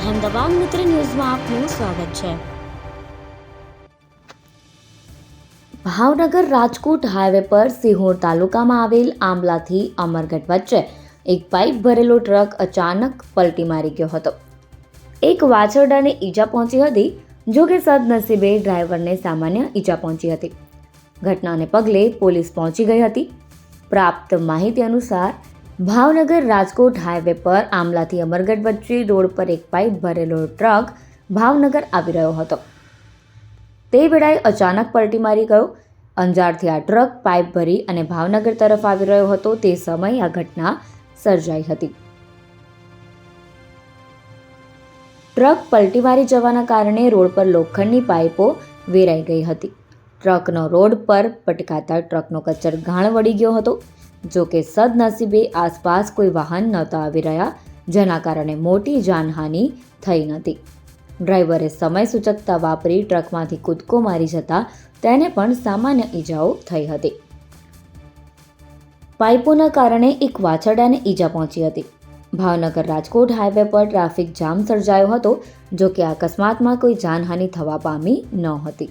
અહેમદાબાદ મિત્ર ન્યૂઝમાં આપનું સ્વાગત છે. ભાવનગર રાજકોટ હાઈવે પર સિહોર તાલુકામાં આવેલ આંબલાથી અમરગઢ વચ્ચે એક પાઇપ ભરેલો ટ્રક અચાનક પલટી મારી ગયો હતો. એક વાછરડાને ઈજા પહોંચી હતી, જો કે સદનસીબે ડ્રાઈવરને સામાન્ય ઈજા પહોંચી હતી. ઘટનાને પગલે પોલીસ પહોંચી ગઈ હતી. પ્રાપ્ત માહિતી અનુસાર ભાવનગર રાજકોટ હાઈવે પર આમલાથી અમરગઢ વચ્ચે રોડ પર એક પાઇપ ભરેલો ટ્રક ભાવનગર આવી રહ્યો હતો. તે વેળાએ અચાનક પલટી મારી ગયો. અંજારથી આ ટ્રક પાઇપ ભરી અને ભાવનગર તરફ આવી રહ્યો હતો. તે સમયે આ ઘટના સર્જાઈ હતી. ટ્રક પલટી મારી જવાના કારણે રોડ પર લોખંડની પાઇપો વેરાઈ ગઈ હતી. ટ્રકનો રોડ પર પટકાતા ટ્રકનો કચર ઘાણ વળી ગયો હતો. જો કે સદનસીબે આસપાસ કોઈ વાહન નહોતા આવી રહ્યા, જેના કારણે મોટી જાનહાનિ થઈ નથી ડ્રાઈવરે સમય સૂચકતા વાપરી ટ્રકમાંથી કૂદકો મારી જતા તેને પણ સામાન્ય ઈજાઓ થઈ હતી. પાઇપોના કારણે એક વાછરડાને ઈજા પહોંચી હતી. ભાવનગર રાજકોટ હાઈવે પર ટ્રાફિક જામ સર્જાયો હતો, જો કે અકસ્માતમાં કોઈ જાનહાનિ થવા પામી ન હતી.